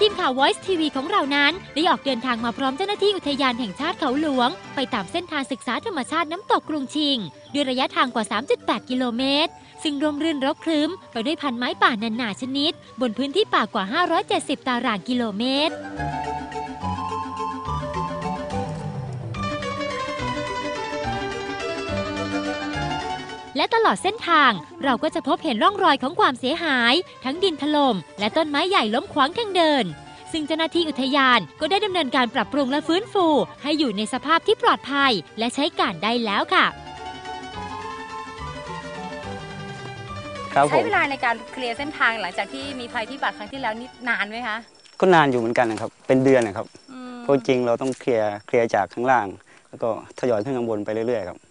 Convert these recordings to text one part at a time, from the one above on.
ทีมข่าว Voice TV ของเรานั้น ได้ออกเดินทางมาพร้อมเจ้าหน้าที่อุทยานแห่งชาติเขาหลวง ไปตามเส้นทางศึกษาธรรมชาติน้ำตกกรุงชิง ด้วยระยะทางกว่า 3.8 กิโลเมตร ซึ่งร่มรื่นรกครึ้ม ไปด้วยพันไม้ป่านานาชนิด บนพื้นที่ป่ากว่า 570 ตารางกิโลเมตร และตลอดเส้นทาง เราก็จะพบเห็นร่องรอยของความเสียหาย ทั้งดินถล่มและต้นไม้ใหญ่ล้มขวางทางเดิน ซึ่งเจ้าหน้าที่อุทยานก็ได้ดำเนินการปรับปรุงและฟื้นฟู ให้อยู่ในสภาพที่ปลอดภัย และใช้การได้แล้วค่ะ ครับผใช้มเวลาในการเคลียร์เส้นทางหลังจากที่มีภัยพิบัติครั้งที่แล้วนี่นานไหมคะก็นานอยู่เหมือนกันนะครับ เป็นเดือนนะครับอืมเพราะจริงเราต้องเคลียร์เคลียร์จากข้างล่าง แล้วก็ทยอยขึ้นข้างบนไปเรื่อยๆครับเ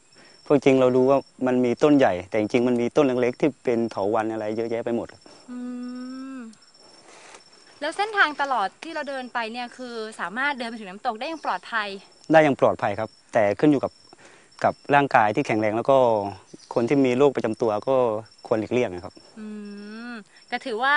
พราะจริงเรารู้ว่ามันมีต้นใหญ่ แต่จริงๆมันมีต้นเล็กๆที่เป็นเถาวัลย์อะไร เยอะแยะไปหมดครับอืมแล้วเส้นทางตลอดที่เราเดินไปเนี่ยคือสามารถเดินไปถึงน้ำตกได้อย่างปลอดภัย ได้อย่างปลอดภัยครับ แต่ขึ้นอยู่กับกับร่างกายที่แข็งแรงแล้วก็คนที่มีโรคประจำตัวก็ควรหลีกเลี่ยงนะครับ อืมก็ถือว่า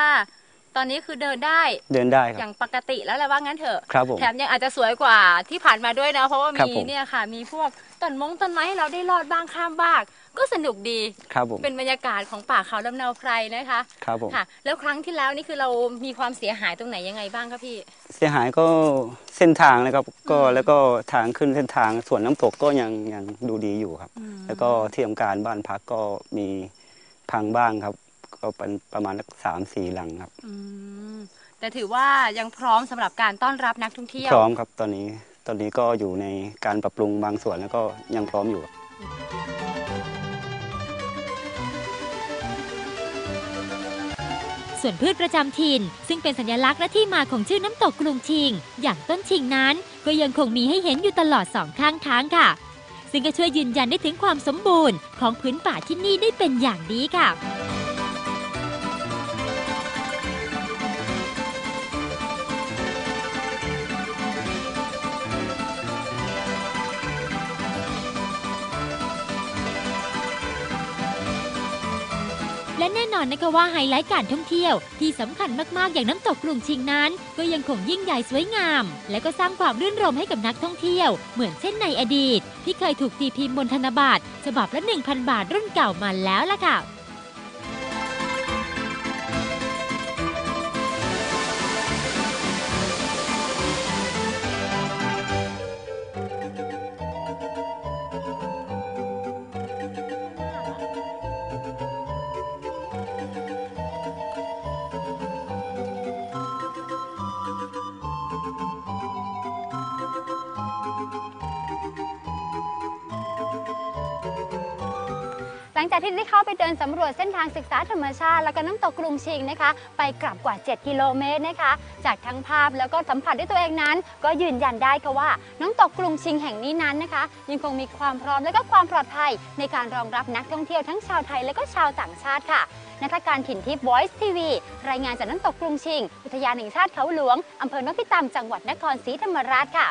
ตอนนี้คือเดินได้เดินได้คอรับ ย่างปกติแล้วแหละว่างั้นเถอะ ครับผม แถมยังอาจจะสวยกว่าที่ผ่านมาด้วยนะ เพราะว่าครับมีผม เนี่ยค่ะ มีพวกต้นมงต้นไม้ให้เราได้ลอดบ้างข้ามบ้างก็สนุกดี ครับผม เป็นบรรยากาศของป่าเขาลำเนาไพรนะคะครับผม ค่ะ แล้วครั้งที่แล้วนี่คือเรามีความเสียหายตรงไหนยังไงบ้างคะพี่ เสียหายก็เส้นทางนะครับ ก็อืมแล้วก็ทางขึ้นเส้นทางส่วนน้ำตกก็ยังยังดูดีอยู่ครับอืมแล้วก็ที่ทำการบ้านพักก็มีพังบ้างครับ ก็เป็นประมาณสักสามสี่หลังครับอืมแต่ถือว่ายังพร้อมสำหรับการต้อนรับนักท่องเที่ยวพร้อมครับตอนนี้ตอนนี้ก็อยู่ในการปรับปรุงบางส่วนแล้วก็ยังพร้อมอยู่ส่วนพืชประจำถิ่น ซึ่งเป็นสัญลักษณ์และที่มาของชื่อน้ำตกกรุงชิง อย่างต้นชิงนั้น ก็ยังคงมีให้เห็นอยู่ตลอดสองข้างทางค่ะ ซึ่งก็ช่วยยืนยันได้ถึงความสมบูรณ์ของพื้นป่าที่นี่ได้เป็นอย่างดีค่ะ และแน่นอนนะคะว่าไฮไลท์การท่องเที่ยวที่สำคัญมากๆ อย่างน้ำตกกรุงชิงนั้น ก็ยังคงยิ่งใหญ่สวยงาม และก็สร้างความรื่นรมให้กับนักท่องเที่ยว เหมือนเช่นในอดีต ที่เคยถูกตีพิมพ์บนธนบัตรฉบับละ 1,000 บาทรุ่นเก่ามาแล้วล่ะค่ะ ลังจากที่ได้เข้าไปเดินสำรวจเส้นทางศึกษาธรรมชาติ แล้วก็น้ำตกกรุงชิงนะคะ ไปกลับกว่า 7 กิโลเมตรนะคะ จากทั้งภาพแล้วก็สัมผัสด้วยตัวเองนั้น ก็ยืนยันได้ค่ะว่า น้ำตกกรุงชิงแห่งนี้นั้นนะคะ ยังคงมีความพร้อมและก็ความปลอดภัย ในการรองรับนักท่องเที่ยวทั้งชาวไทยและก็ชาวต่างชาติค่ะนักการถิ่นทิพย์ Voice TV รายงานจากน้ำตกกรุงชิง อุทยานแห่งชาติเขาหลวง อำเภอนพิตามจังหวัดนครศรีธรรมราชค่ะ